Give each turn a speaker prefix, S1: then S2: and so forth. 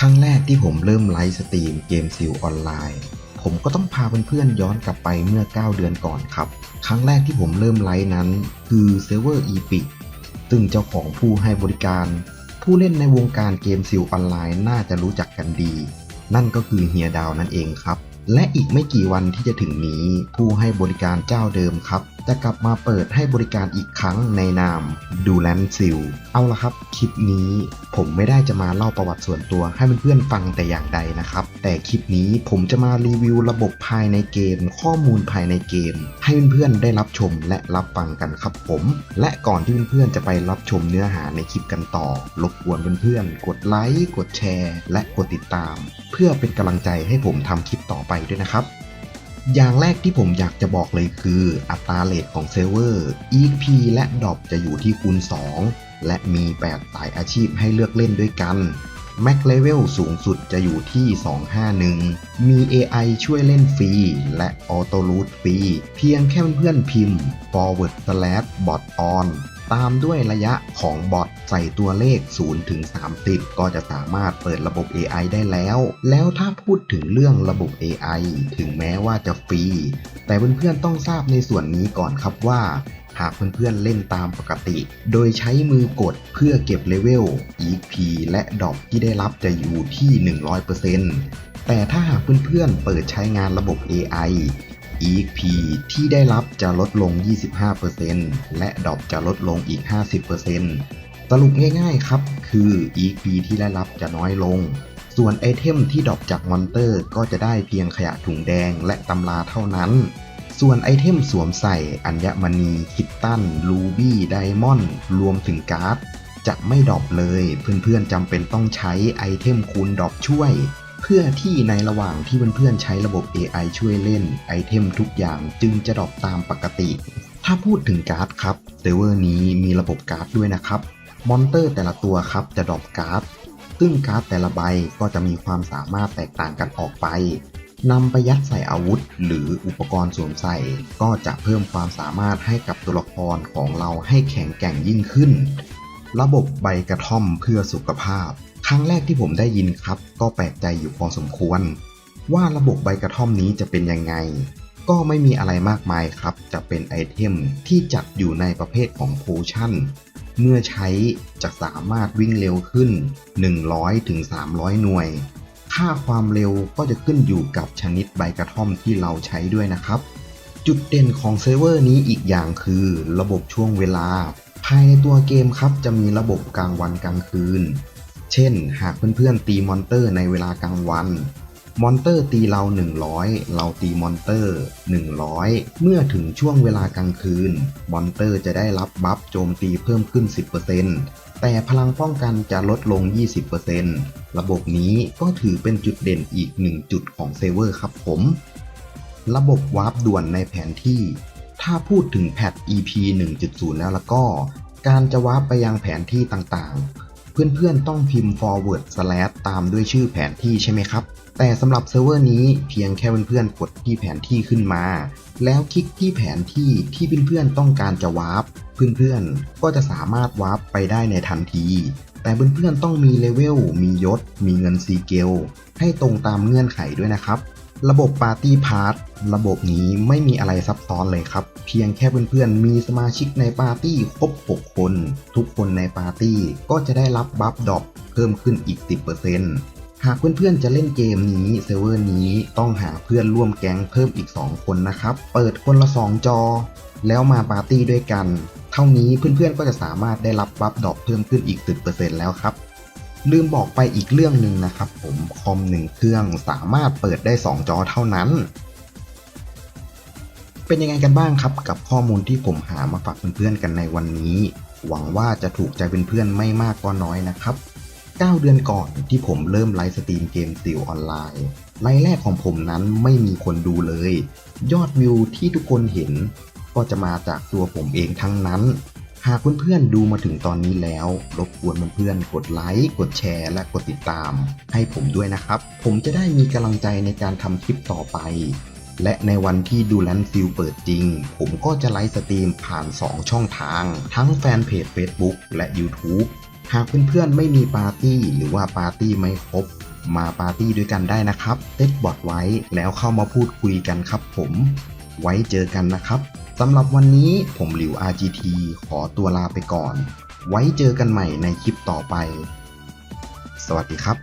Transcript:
S1: ครั้งแรกที่ผมเริ่มไลฟ์สตรีมเกมซิลออนไลน์ผมก็ต้องพาเพื่อนๆย้อนกลับไปเมื่อ 9 เดือนก่อนครับ ครั้งแรกที่ผมเริ่มไลฟ์นั้น คือเซิร์ฟเวอร์ Epic ซึ่งเจ้าของผู้ให้บริการ ผู้เล่นในวงการเกมซิลออนไลน์น่าจะรู้จักกันดี นั่นก็คือเฮียดาวนั่นเองครับ และอีกไม่กี่วันที่จะถึงนี้ผู้ให้บริการเจ้าเดิมครับ จะกลับมาเปิดให้บริการอีกครั้งในนามดูแลนซิลเอาละครับ คลิปนี้ผมไม่ได้จะมาเล่าประวัติส่วนตัวให้เพื่อนๆฟังแต่อย่างใดนะครับ แต่คลิปนี้ผมจะมารีวิวระบบภายในเกม ข้อมูลภายในเกม ให้เพื่อนๆได้รับชมและรับฟังกันครับผม และก่อนที่เพื่อนๆจะไปรับชมเนื้อหาในคลิปกันต่อรบกวนเพื่อนๆกดไลค์กดแชร์ และกดติดตาม เพื่อเป็นกำลังใจให้ผมทำคลิปต่อไปด้วยนะครับ อย่างแรกที่ผมอยากจะบอกเลยคืออัตราเรทของเซิร์ฟเวอร์ EP และดอปจะอยู่ที่คูณ 2 และมี 8 สายอาชีพให้เลือกเล่นด้วยกัน Max Level สูงสุดจะอยู่ที่ 251 มี AI ช่วยเล่นฟรี และ Auto Root ฟรี เพียงแค่เพื่อนพิมพ์ forward slash bot on ตามด้วยระยะของบอทใส่ตัวเลข 0 ถึง 30 ก็จะสามารถเปิดระบบ AI ได้แล้ว แล้วถ้าพูดถึงเรื่องระบบ AI ถึงแม้ว่าจะฟรี แต่เพื่อนๆต้องทราบในส่วนนี้ก่อนครับว่า หากเพื่อนๆเล่นตามปกติ โดยใช้มือกดเพื่อเก็บเลเวล EP และดอกที่ได้รับจะอยู่ที่ 100%แต่ถ้าหากเพื่อนๆเปิดใช้งานระบบ AI EXP ที่ได้รับจะลดลง 25%และดรอปจะลดลงอีก 50%สรุปง่ายๆครับ คือ EXP ที่ได้รับจะน้อยลง ส่วนไอเทมที่ดรอปจากมอนเตอร์ก็จะได้เพียงขยะถุงแดงและตำราเท่านั้น ส่วนไอเทมสวมใส่อัญมณี คิตตัน ลูบี้ ไดมอนด์ รวมถึงการ์ดจะไม่ดรอปเลย เพื่อนๆจำเป็นต้องใช้ไอเทมคูณดรอปช่วย พื่อที่ในระหว่างที่เพื่อนๆใช้ระบบ AI ช่วยเล่นไอเทมทุกอย่างจึงจะดรอปตามปกติ ถ้าพูดถึงการ์ดครับเซิร์ฟเวอร์นี้มีระบบการ์ดด้วยนะครับ มอนเตอร์แต่ละตัวครับจะดรอปการ์ด ซึ่งการ์ดแต่ละใบก็จะมีความสามารถแตกต่างกันออกไปนำไปยัดใส่อาวุธ หรืออุปกรณ์สวมใส่ ก็จะเพิ่มความสามารถให้กับตัวละครของเราให้แข็งแกร่งยิ่งขึ้น ระบบใบกระท่อมเพื่อสุขภาพ ครั้งแรกที่ผมได้ยินครับ ก็แปลกใจอยู่พอสมควร ว่าระบบใบกระท่อมนี้จะเป็นยังไง ก็ไม่มีอะไรมากมายครับ จะเป็นไอเทมที่จัดอยู่ในประเภทของโพชั่น เมื่อใช้จะสามารถวิ่งเร็วขึ้น 100-300ถึง300หน่วย ค่าความเร็วก็จะขึ้นอยู่กับชนิดใบกระท่อมที่เราใช้ด้วยนะครับ จุดเด่นของเซิร์ฟเวอร์นี้อีกอย่างคือ ระบบช่วงเวลา ภายในตัวเกมครับจะมีระบบกลางวันกลางคืน เช่น หากเพื่อนๆตีมอนเตอร์ในเวลากลางวัน มอนเตอร์ตีเรา 100 เราตีมอนเตอร์ 100 เมื่อถึงช่วงเวลากลางคืน มอนเตอร์จะได้รับบัฟโจมตีเพิ่มขึ้น 10%แต่พลังป้องกันจะลดลง 20%ระบบนี้ก็ถือเป็นจุดเด่นอีกหนึ่งจุดของเซเวอร์ครับผม ระบบวาร์ปด่วนในแผนที่ ถ้าพูดถึงแพท EP 1.0 แล้วล้วก็การจะวาร์ปไปยังแผนที่ต่างๆ เพื่อนๆต้องพิมพ์ forward slash ตามด้วยชื่อแผนที่ใช่ไหมครับ แต่สำหรับเซิร์ฟเวอร์นี้เพียงแค่เพื่อนๆกดที่แผนที่ขึ้นมา แล้วคลิกที่แผนที่ที่เพื่อนๆต้องการจะวาร์ปเพื่อนๆก็จะสามารถวาร์ปไปได้ในทันที แต่เพื่อนๆต้องมีเลเวลมียศ มีเงินซีเกลให้ตรงตามเงื่อนไขด้วยนะครับ ระบบปาร์ตี้พาร์ทระบบนี้ไม่มีอะไรซับซ้อนเลยครับ เพียงแค่เพื่อนๆ มีสมาชิกในปาร์ตี้ครบ 6 คน ทุกคนในปาร์ตี้ก็จะได้รับบัฟดอปเพิ่มขึ้นอีก 10%หากเพื่อนๆ จะเล่นเกมนี้เซิร์ฟเวอร์นี้ต้องหาเพื่อนร่วมแก๊งเพิ่มอีก 2 คนนะครับ เปิดคนละ 2 จอ แล้วมาปาร์ตี้ด้วยกัน เท่านี้เพื่อนๆ ก็จะสามารถได้รับบัฟดอปเพิ่มขึ้นอีก 10%แล้วครับ ลืมบอกไปอีกเรื่องหนึ่งนะครับผมคอมหนึ่งเครื่องสามารถเปิดได้ 2 จอเท่านั้น เป็นยังไงกันบ้างครับกับข้อมูลที่ผมหามาฝากเพื่อนๆกันในวันนี้ หวังว่าจะถูกใจเพื่อนๆไม่มากก็น้อยนะครับ 9 เดือนก่อนที่ผมเริ่มไลฟ์สตรีมเกมซิลออนไลน์ไลฟ์แรกของผมนั้นไม่มีคนดูเลย ยอดวิวที่ทุกคนเห็น ก็จะมาจากตัวผมเองทั้งนั้น หากเพื่อนๆดูมาถึงตอนนี้แล้ว รบกวนเพื่อนๆกดไลค์กดแชร์ และกดติดตาม ให้ผมด้วยนะครับ ผมจะได้มีกำลังใจในการทำคลิปต่อไป และในวันที่ดูแลนฟิลเปิดจริง ผมก็จะไลฟ์สตรีมผ่าน 2 ช่องทาง ทั้งแฟนเพจ Facebook และ YouTube หากเพื่อนๆไม่มีปาร์ตี้หรือว่าปาร์ตี้ไม่ครบ มาปาร์ตี้ด้วยกันได้นะครับเต็ดบอร์ดไว้แล้วเข้ามาพูดคุยกันครับผม ไว้เจอกันนะครับ สำหรับวันนี้ผมหลิว RGT ขอตัวลาไปก่อน ไว้เจอกันใหม่ในคลิปต่อไป สวัสดีครับ